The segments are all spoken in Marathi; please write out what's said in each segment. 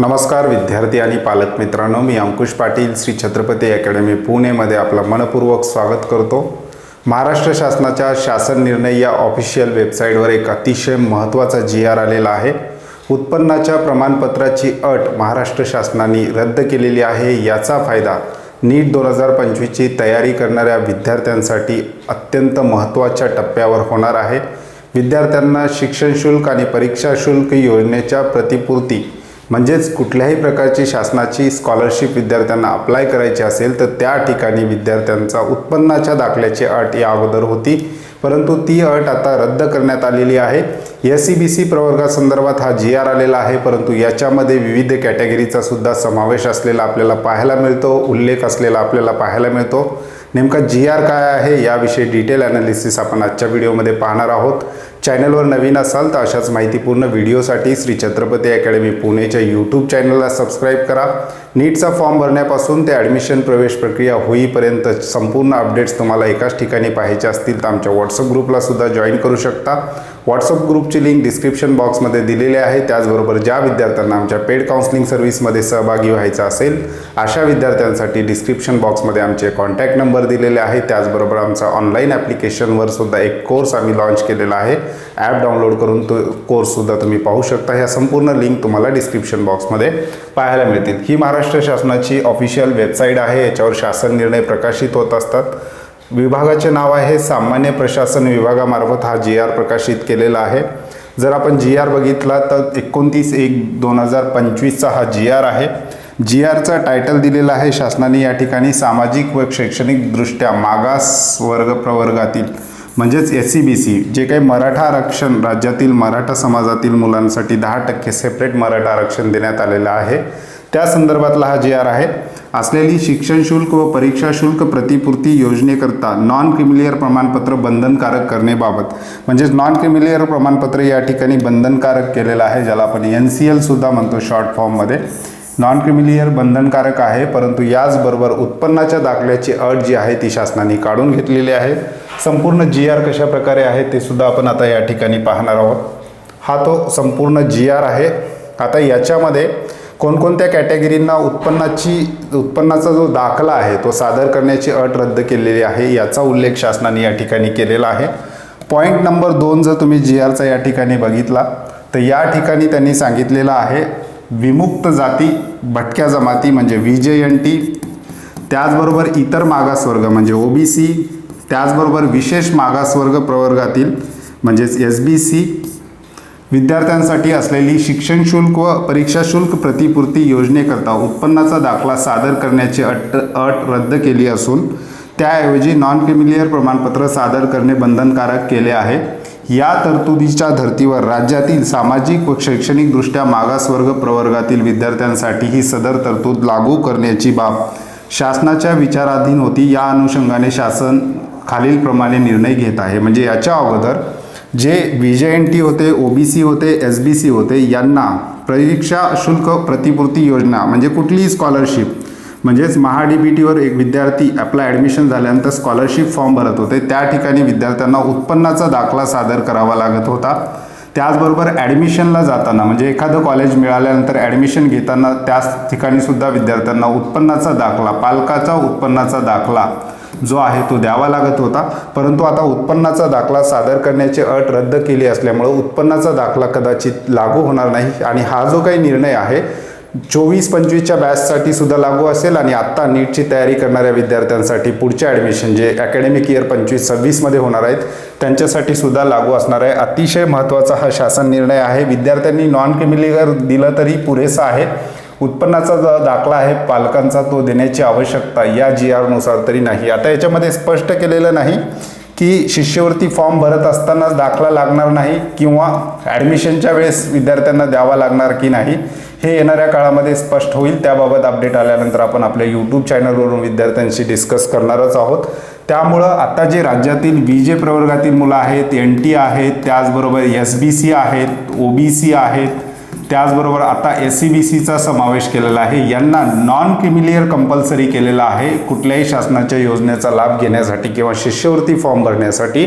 नमस्कार विद्यार्थी आणि पालक मित्रांनो मी अंकुश पाटील श्री छत्रपती अकॅडमी पुणेमध्ये आपलं मनपूर्वक स्वागत करतो. महाराष्ट्र शासनाच्या शासन निर्णय या ऑफिशियल वेबसाईटवर एक अतिशय महत्त्वाचा जी आर आलेला आहे. उत्पन्नाच्या प्रमाणपत्राची अट महाराष्ट्र शासनाने रद्द केलेली आहे याचा फायदा नीट दोन हजार पंचवीसची तयारी करणाऱ्या विद्यार्थ्यांसाठी अत्यंत महत्त्वाच्या टप्प्यावर होणार आहे. विद्यार्थ्यांना शिक्षण शुल्क आणि परीक्षा शुल्क योजनेच्या प्रतिपूर्ती म्हणजेच कुठल्याही प्रकारची शासनाची स्कॉलरशिप विद्यार्थ्यांना अप्लाय करायची असेल तर त्या ठिकाणी विद्यार्थ्यांचा उत्पन्नाच्या दाखल्याची अट या अगोदर होती. परंतु ती अट आता रद्द करण्यात आलेली आहे. एस सी बी सी प्रवर्गासंदर्भात हा जी आर आलेला आहे परंतु याच्यामध्ये विविध कॅटेगरीचा सुद्धा समावेश असलेला आपल्याला पाहायला मिळतो उल्लेख असलेला आपल्याला पाहायला मिळतो. नेमका जी आर काय आहे याविषयी डिटेल ॲनालिसिस आपण आजच्या व्हिडिओमध्ये पाहणार आहोत. चॅनलवर नवीन असाल तर अशाच माहितीपूर्ण व्हिडिओसाठी श्री छत्रपती अकॅडमी पुणेच्या यूट्यूब चॅनलला सबस्क्राईब करा. नीटचा फॉर्म भरण्यापासून ते ॲडमिशन प्रवेश प्रक्रिया होईपर्यंत संपूर्ण अपडेट्स तुम्हाला एकाच ठिकाणी पाहायचे असतील तर आमच्या व्हॉट्सअप ग्रुपला सुद्धा जॉईन करू शकता. व्हॉट्सअप ग्रुपची लिंक डिस्क्रिप्शन बॉक्समध्ये दिलेली आहे. त्याचबरोबर ज्या विद्यार्थ्यांना आमच्या पेड काउन्सिलिंग सर्व्हिसमध्ये सहभागी व्हायचं असेल अशा विद्यार्थ्यांसाठी डिस्क्रिप्शन बॉक्समध्ये आमचे कॉन्टॅक्ट नंबर दिलेले आहे. त्याचबरोबर आमचा ऑनलाईन ॲप्लिकेशनवर सुद्धा एक कोर्स आम्ही लॉन्च केलेला आहे. ॲप डाउनलोड करून तो कोर्ससुद्धा तुम्ही पाहू शकता. ह्या संपूर्ण लिंक तुम्हाला डिस्क्रिप्शन बॉक्समध्ये पाहायला मिळतील. ही महाराष्ट्र शासनाची ऑफिशियल वेबसाईट आहे. याच्यावर शासन निर्णय प्रकाशित होत असतात. विभागाचे नाव आहे सामान्य प्रशासन विभागामार्फत हा जी आर प्रकाशित केलेला आहे. जर आपण जी आर बघितला तर एकोणतीस एक दोन हजार पंचवीसचा हा जी आर आहे. जी आरचा टायटल दिलेला आहे शासनाने या ठिकाणी सामाजिक व शैक्षणिकदृष्ट्या मागास वर्ग प्रवर्गातील म्हणजेच एस सी बी सी जे काही मराठा आरक्षण राज्यातील मराठा समाजातील मुलांसाठी दहा टक्के सेपरेट मराठा आरक्षण देण्यात आलेलं आहे. त्या संदर्भातला हा जी आर आहे. असलेली शिक्षण शुल्क व परीक्षा शुल्क प्रतिपूर्ती योजनेकरता नॉन क्रिमिलियर प्रमाणपत्र बंधनकारक करण्याबाबत म्हणजेच नॉन क्रिमिलियर प्रमाणपत्र या ठिकाणी बंधनकारक केलेलं आहे ज्याला आपण एन सी एलसुद्धा म्हणतो शॉर्ट फॉर्ममध्ये नॉन क्रिमिलियर बंधनकारक आहे परंतु याचबरोबर उत्पन्नाच्या दाखल्याची अट जी आहे ती शासनाने काढून घेतलेली आहे. संपूर्ण जी आर कशा प्रकारे आहे ते सुद्धा आपण आता या ठिकाणी पाहणार आहोत. हा तो संपूर्ण जी आर आहे. आता याच्यामध्ये कोणकोणत्या कॅटेगरींना उत्पन्नाची उत्पन्नाचा जो दाखला आहे तो सादर करण्याची अट रद्द केलेली आहे याचा उल्लेख शासनाने या ठिकाणी केलेला आहे. पॉईंट नंबर दोन जर तुम्ही जी आरचा या ठिकाणी बघितला तर या ठिकाणी त्यांनी सांगितलेलं आहे विमुक्त जाती भटक्या जमाती म्हणजे व्ही जे एन टी त्याचबरोबर इतर मागासवर्ग म्हणजे ओ बी सी त्याचबरोबर विशेष मागासवर्ग प्रवर्गातील म्हणजेच एस बी सी विद्यार्थ्यांसाठी असलेली शिक्षण शुल्क व परीक्षा शुल्क प्रतिपूर्ती योजनेकरता उत्पन्नाचा दाखला सादर करण्याची अट अट रद्द केली असून त्याऐवजी नॉन क्रिमिलियर प्रमाणपत्र सादर करणे बंधनकारक केले आहे. या तरतुदीच्या धर्तीवर राज्यातील सामाजिक व शैक्षणिकदृष्ट्या मागासवर्ग प्रवर्गातील विद्यार्थ्यांसाठी ही सदर तरतूद लागू करण्याची बाब शासनाच्या विचाराधीन होती. या अनुषंगाने शासन खालीलप्रमाणे निर्णय घेत आहे. म्हणजे याच्या अगोदर जे बी जे एन टी होते ओ बी सी होते एस बी सी होते यांना परीक्षा शुल्क प्रतिपूर्ती योजना म्हणजे कुठलीही स्कॉलरशिप म्हणजेच महा डी बी टीवर एक विद्यार्थी आपला ॲडमिशन झाल्यानंतर स्कॉलरशिप फॉर्म भरत होते. त्या ठिकाणी विद्यार्थ्यांना उत्पन्नाचा दाखला सादर करावा लागत होता. त्याचबरोबर ॲडमिशनला जाताना म्हणजे एखादं कॉलेज मिळाल्यानंतर ॲडमिशन घेताना त्याच ठिकाणीसुद्धा विद्यार्थ्यांना उत्पन्नाचा दाखला पालकाचा उत्पन्नाचा दाखला जो आहे तो द्यावा लागत होता. परंतु आता उत्पन्नाचा दाखला सादर करण्याची अट रद्द केली असल्यामुळं उत्पन्नाचा दाखला कदाचित लागू होणार नाही. आणि हा जो काही निर्णय आहे चोवीस पंचवीसच्या बॅचसाठी सुद्धा लागू असेल आणि आत्ता नीटची तयारी करणाऱ्या विद्यार्थ्यांसाठी पुढचे ॲडमिशन जे अकॅडमिक इयर पंचवीस सव्वीसमध्ये होणार आहेत त्यांच्यासाठी सुद्धा लागू असणार आहे. अतिशय महत्त्वाचा हा शासन निर्णय आहे. विद्यार्थ्यांनी नॉन क्रिमिलेगर दिलं तरी पुरेसा आहे. उत्पन्नाचा जो दाखला आहे पालकांचा तो देण्याची आवश्यकता या जी आरनुसार तरी नाही. आता याच्यामध्ये स्पष्ट केलेलं नाही की शिष्यवृत्ती फॉर्म भरत असतानाच दाखला लागणार नाही किंवा ॲडमिशनच्या वेळेस विद्यार्थ्यांना द्यावा लागणार की नाही. हे येणाऱ्या काळामध्ये स्पष्ट होईल. त्याबाबत अपडेट आल्यानंतर आपण आपल्या यूट्यूब चॅनलवरून विद्यार्थ्यांशी डिस्कस करणारच आहोत. त्यामुळं आता जे राज्यातील बी जे प्रवर्गातील मुलं आहेत एन टी आहेत त्याचबरोबर एस बी सी आहेत ओ बी सी आहेत त्याचबरोबर आता एस सी बी सीचा समावेश केलेला आहे. यांना नॉन क्रिमिलियर कंपल्सरी केलेला आहे. कुठल्याही शासनाच्या योजनेचा लाभ घेण्यासाठी किंवा शिष्यवृत्ती फॉर्म भरण्यासाठी.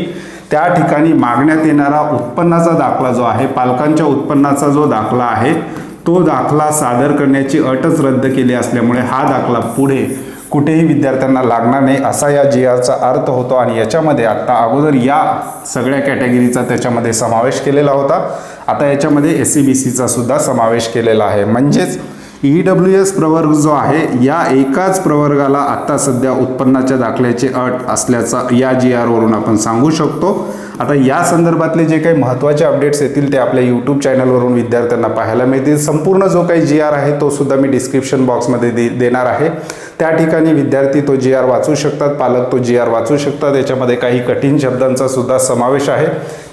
त्या ठिकाणी मागण्यात येणारा उत्पन्नाचा दाखला जो आहे पालकांच्या उत्पन्नाचा जो दाखला आहे तो दाखला सादर करण्याची अटच रद्द केली असल्यामुळे हा दाखला पुढे कुठेही विद्यार्थ्यांना लागणार नाही असा या जी आरचा अर्थ होतो आणि याच्यामध्ये आत्ता अगोदर या सगळ्या कॅटेगरीचा त्याच्यामध्ये समावेश केलेला होता. आता याच्यामध्ये एस सी बी सीचा सुद्धा समावेश केलेला आहे. म्हणजेच ई डब्ल्यू एस प्रवर्ग जो आहे या एकाच प्रवर्गाला आत्ता सध्या उत्पन्नाच्या दाखल्याची अट असल्याचा या जी आरवरून आपण सांगू शकतो. आता या संदर्भातले जे काही महत्त्वाचे अपडेट्स येतील ते आपल्या यूट्यूब चॅनलवरून विद्यार्थ्यांना पाहायला मिळतील. संपूर्ण जो काही जी आर आहे तो सुद्धा मी डिस्क्रिप्शन बॉक्समध्ये दे देणार आहे. त्या ठिकाणी विद्यार्थी तो जी आर वाचू शकतात पालक तो जी आर वाचू शकतात. याच्यामध्ये काही कठीण शब्दांचा सुद्धा समावेश आहे.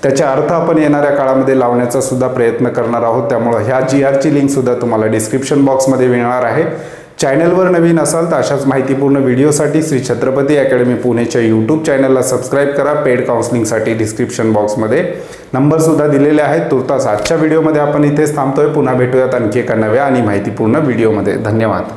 त्याचे अर्थ आपण येणाऱ्या काळामध्ये लावण्याचा सुद्धा प्रयत्न करणार आहोत. त्यामुळं ह्या जी आरची लिंक सुद्धा तुम्हाला डिस्क्रिप्शन बॉक्समध्ये मिळणार आहे. चॅनलवर नवीन असाल तर अशाच माहितीपूर्ण व्हिडिओसाठी श्री छत्रपती अकॅडमी पुणेच्या यूट्यूब चॅनलला सबस्क्राईब करा. पेड काउन्सिलिंगसाठी डिस्क्रिप्शन बॉक्समध्ये नंबरसुद्धा दिलेले आहेत. तुर्तास आजच्या व्हिडिओमध्ये आपण इथेच थांबतोय. पुन्हा भेटूयात आणखी एका नव्या आणि माहितीपूर्ण व्हिडिओमध्ये धन्यवाद.